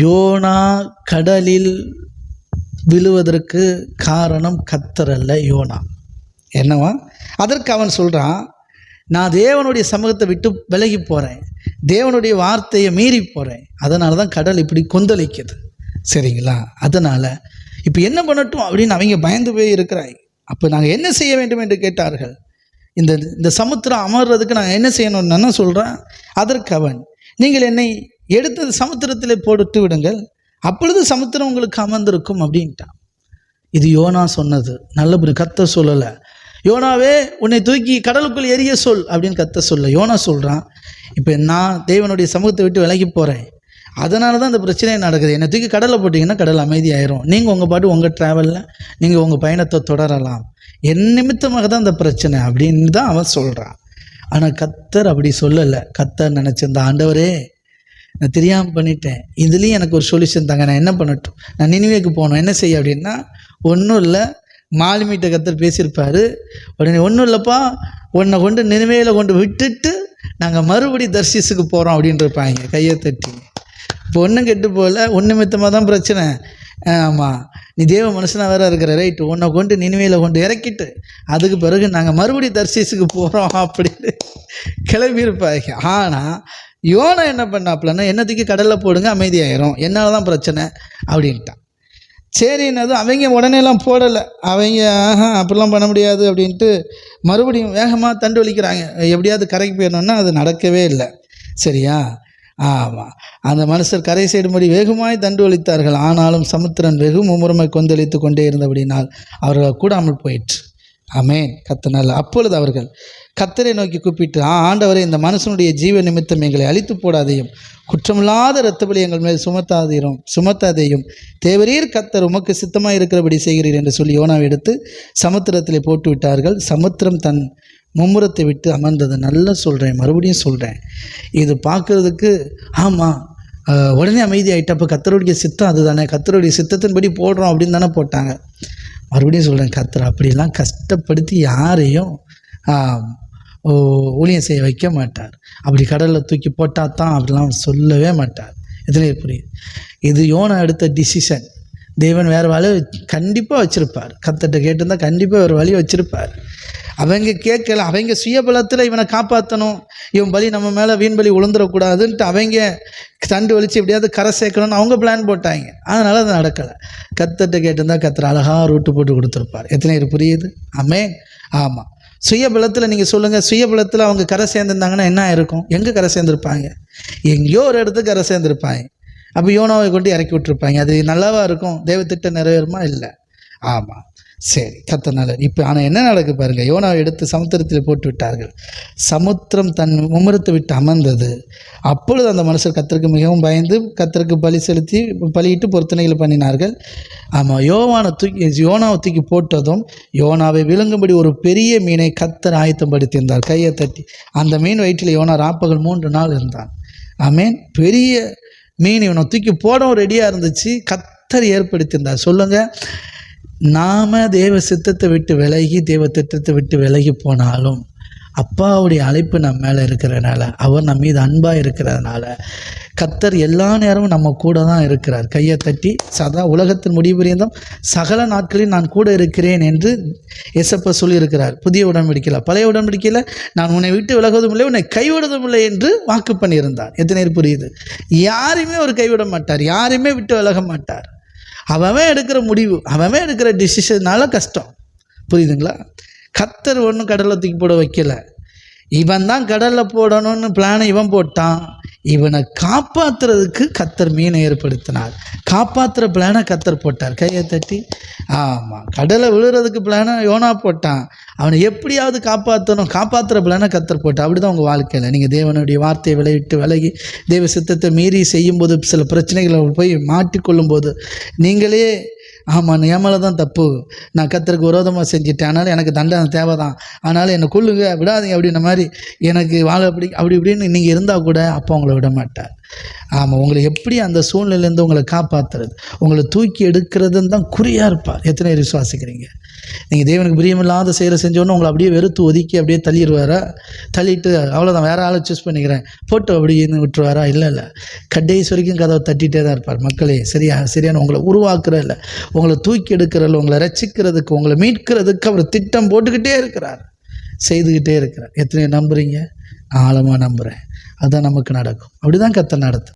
YONO கடலில் விழுவதற்கு காரணம் கத்தர் அல்ல யோனா. என்னவா? அதற்கு அவன் சொல்கிறான் நான் தேவனுடைய சமூகத்தை விட்டு விலகி போகிறேன் தேவனுடைய வார்த்தையை மீறி போகிறேன் அதனால தான் கடல் இப்படி கொந்தளிக்குது. சரிங்களா? அதனால் இப்போ என்ன பண்ணட்டும் அப்படின்னு அவங்க பயந்து போய் இருக்கிறாய். அப்போ நாங்கள் என்ன செய்ய வேண்டும் என்று கேட்டார்கள். இந்த இந்த சமுத்திரம் அமர்றதுக்கு நாங்கள் என்ன செய்யணும்னு என்ன சொல்கிறேன் அதற்கு அவன் நீங்கள் என்னை எடுத்து சமுத்திரத்திலே போட்டு விடுங்கள். அப்பொழுது சமுத்திரம் உங்களுக்கு அமர்ந்திருக்கும் அப்படின்ட்டான். இது யோனா சொன்னது. நல்லபடி கத்த சொல்லலை. யோனாவே உன்னை தூக்கி கடலுக்குள் எரிய சொல் அப்படின்னு கத்த சொல்ல. யோனா சொல்கிறான் இப்போ நான் தேவனுடைய சமூகத்தை விட்டு விலகி போகிறேன் அதனால தான் இந்த பிரச்சனை நடக்குது. என்னை தூக்கி கடலில் போட்டிங்கன்னா கடல் அமைதியாயிரும். நீங்கள் உங்கள் பாட்டு உங்கள் ட்ராவலில் நீங்கள் உங்கள் பயணத்தை தொடரலாம். என் நிமித்தமாக தான் இந்த பிரச்சனை அப்படின்னு தான் அவன் சொல்கிறான் ஆனால் கத்தர் அப்படி சொல்லலை. கத்தர் நினச்சிருந்த ஆண்டவரே நான் தெரியாமல் பண்ணிட்டேன். இதுலேயும் எனக்கு ஒரு சொல்யூஷன் தாங்க. நான் என்ன பண்ணட்டும்? நான் நினைவேக்கு போகணும். என்ன செய்ய அப்படின்னா ஒன்றும் இல்லை. மாலுமிட்ட கத்தர் பேசியிருப்பார். உடனே ஒன்றும் இல்லைப்பா. உன்னை கொண்டு நினைவையில் கொண்டு விட்டுட்டு நாங்கள் மறுபடி தர்சிஸுக்கு போகிறோம் அப்படின்ட்டு இருப்பாங்க. கையை தட்டி. இப்போ ஒன்றும் கெட்டு போகல. ஒன்று மித்தமாக தான் பிரச்சனை. ஆமாம் நீ தேவ மனுஷனாக வேற இருக்கிற. ரைட்டு உன்னை கொண்டு நினைவையில் கொண்டு இறக்கிட்டு அதுக்கு பிறகு நாங்கள் மறுபடி தர்சிஸுக்கு போகிறோம் அப்படின்னு கிளம்பியிருப்பாங்க. ஆனால் யோனா என்ன பண்ணாப்புலன்னா என்னத்துக்கு கடலில் போடுங்க அமைதியாயிரும். என்னால் தான் பிரச்சனை? அப்படின்ட்டான். சரின்னதும் அவங்க உடனேலாம் போடலை. அவங்க ஆஹா அப்படிலாம் பண்ண முடியாது அப்படின்ட்டு மறுபடியும் வேகமாக தண்டு வலிக்கிறாங்க எப்படியாவது கரைக்கு போயிடணும்னா அது நடக்கவே இல்லை. சரியா? ஆமாம் அந்த மனுஷர் கரை செய்யும்படி வேகமாய் தண்டு வலித்தார்கள் ஆனாலும் சமுத்திரன் வெகு மும்முரமை கொந்தளித்து கொண்டே இருந்தபடினால் அவர்கள் கூடாமல் போயிற்று. அமேன் கத்தனால் அப்பொழுது அவர்கள் கத்தரை நோக்கி கூப்பிட்டு ஆ ஆண்டவரை இந்த மனுஷனுடைய ஜீவ நிமித்தம் எங்களை அழித்து போடாதையும் குற்றமில்லாத இரத்தபலி எங்கள் மேல் சுமத்தாதீரும் சுமத்தாதையும். தேவரீர் கத்தர் உமக்கு சித்தமாக இருக்கிறபடி செய்கிறீர் என்று சொல்லி யோனாவை எடுத்து சமுத்திரத்திலே போட்டு விட்டார்கள். சமுத்திரம் தன் மும்முரத்தை விட்டு அமர்ந்தது. நல்லா சொல்கிறேன் மறுபடியும் சொல்கிறேன் இது பார்க்குறதுக்கு ஆமாம் உடனே அமைதி ஆகிட்டப்போ கத்தருடைய சித்தம் அதுதானே. கத்தருடைய சித்தத்தின்படி போடுறோம் அப்படின்னு தானே போட்டாங்க. மறுபடியும் சொல்கிறேன் கத்தர் அப்படிலாம் கஷ்டப்படுத்தி யாரையும் ஊழியம் செய்ய வைக்க மாட்டார். அப்படி கடலில் தூக்கி போட்டால் தான் அப்படிலாம் சொல்லவே மாட்டார். இதுலேயே புரியுது? இது யோனா எடுத்த டிசிஷன் தேவன் வேறு வழி கண்டிப்பாக வச்சுருப்பார். கத்தட்ட கேட்டிருந்தால் கண்டிப்பாக ஒரு வழி வச்சுருப்பார். அவங்க கேட்கல அவங்க சுயபலத்தில் இவனை காப்பாற்றணும் இவன் பலி நம்ம மேலே வீண் பலி உளுந்துடக்கூடாதுன்ட்டு அவங்க தண்டு வலிச்சு எப்படியாவது கரை சேர்க்கணும்னு அவங்க பிளான் போட்டாங்க. அதனால் அது நடக்கலை. கத்தட்ட கேட்டிருந்தா கத்துற அழகாக ரூட்டு போட்டு கொடுத்துருப்பார். எத்தனை பேர் புரியுது? ஆமே. ஆமாம் சுயபலத்தில் நீங்கள் சொல்லுங்கள் சுயபலத்தில் அவங்க கரை சேர்ந்துருந்தாங்கன்னா என்ன இருக்கும் எங்கே கரை சேர்ந்துருப்பாங்க? எங்கேயோ ஒரு இடத்துக்கு கரை சேர்ந்துருப்பாங்க. அப்போ யோனாவை கொண்டு இறக்கி விட்டுருப்பாங்க. அது நல்லாவா இருக்கும்? தெய்வத்திட்டம் நிறைவேறுமா? இல்லை. ஆமாம் சரி கத்த நல்லது இப்போ ஆனால் என்ன நடக்கு பாருங்கள் யோனாவை எடுத்து சமுத்திரத்தில் போட்டு விட்டார்கள். சமுத்திரம் தன் மும்முரத்தை விட்டு அமர்ந்தது. அப்பொழுது அந்த மனுஷர் கத்தருக்கு மிகவும் பயந்து கத்தருக்கு பலி செலுத்தி பலியிட்டு பொருத்தனைகள் பண்ணினார்கள். ஆமாம் யோவானை தூக்கி யோனாவை தூக்கி போட்டதும் யோனாவை விழுங்கும்படி ஒரு பெரிய மீனை கத்தர் ஆயத்தம் படுத்தியிருந்தார் கையை தட்டி. அந்த மீன் வயிற்றில் யோனா ராப்பகல் மூன்று நாள் இருந்தான். ஆமேன். பெரிய மீன் இவனை தூக்கி போடவும் ரெடியாக இருந்துச்சு. கத்தர் ஏற்படுத்தியிருந்தார். சொல்லுங்கள் நாம் தேவ சித்தத்தை விட்டு விலகி தேவ திட்டத்தை விட்டு விலகி போனாலும் அப்பாவுடைய அழைப்பு நம்ம மேலே இருக்கிறதுனால அவர் நம்ம மீது அன்பாக இருக்கிறதுனால கத்தர் எல்லா நேரமும் நம்ம கூட தான் இருக்கிறார். கையை தட்டி சதா உலகத்தின் முடிவுரியந்தம் சகல நாட்களில் நான் கூட இருக்கிறேன் என்று எசப்ப சொல்லியிருக்கிறார். புதிய உடன்படிக்கையில். பழைய உடன்படிக்கையில் நான் உன்னை விட்டு விலகுவதும் இல்லை உன்னை கைவிடுவதும் இல்லை என்று வாக்கு பண்ணியிருந்தார். எத்தனை பேர் புரியுது? யாரையுமே அவர் கைவிட மாட்டார். யாரையுமே விட்டு விலக மாட்டார். அவன் எடுக்கிற முடிவு அவன் எடுக்கிற டிசிஷனால கஷ்டம். புரியுதுங்களா? கத்தர் ஒன்றும் கடலில் தூக்கி போட வைக்கல. இவன் தான் கடலில் போடணும்னு பிளானை இவன் போட்டான். இவனை காப்பாற்றுறதுக்கு கத்தர் மீனை ஏற்படுத்தினார். காப்பாற்றுற பிளானை கத்தர் போட்டார். கையை தட்டி ஆமாம் கடலை விழுறதுக்கு பிளானை யோனா போட்டான். அவனை எப்படியாவது காப்பாற்றணும் காப்பாற்றுற பிளானை கத்தர் போட்டான் அப்படி தான் உங்கள் வாழ்க்கையில். நீங்கள் தேவனுடைய வார்த்தையை விளைவிட்டு விலகி தேவ சித்தத்தை மீறி செய்யும்போது சில பிரச்சனைகளை போய் மாட்டிக்கொள்ளும் போது நீங்களே ஆமாம் என் மேலே தான் தப்பு. நான் கத்தருக்கு விரோதமாக செஞ்சுட்டேன். அதனால் எனக்கு தண்டனை தேவை தான் அதனால் என்னை கொள்ளுங்க விடாதீங்க அப்படின்ன மாதிரி எனக்கு வாழ அப்படி அப்படி இப்படின்னு நீங்கள் இருந்தால் கூட அப்போ அவங்கள விட மாட்டார். ஆமாம் உங்களை எப்படி அந்த சூழ்நிலையிலேருந்து உங்களை காப்பாற்றுறது உங்களை தூக்கி எடுக்கிறதுன்னு தான் குறியாக இருப்பார். எத்தனை பேர் விசுவாசிக்கிறீங்க? நீங்கள் தேவனுக்கு பிரியமில்லாத செயலை செஞ்சோன்னு உங்களை அப்படியே வெறுத்து ஒதுக்கி அப்படியே தள்ளிடுவாரா? தள்ளிட்டு அவ்வளோதான் வேற ஆளை சூஸ் பண்ணிக்கிறேன். போட்டு அப்படின்னு விட்டுருவாரா? இல்லை இல்லை. கடைசி வரைக்கும் கதவை தட்டிகிட்டே தான் இருப்பார். மக்களே சரியா சரியான உங்களை உருவாக்குற இல்லை. உங்களை தூக்கி எடுக்கிறதில்ல உங்களை ரசிக்கிறதுக்கு உங்களை மீட்கிறதுக்கு அவர் திட்டம் போட்டுக்கிட்டே இருக்கிறார். செய்துக்கிட்டே இருக்கிறார் எத்தனை நம்புகிறீங்க ஆழமாக நம்புகிறேன் அதுதான் நமக்கு நடக்கும். அப்படி தான் கத்தை நடத்தும்.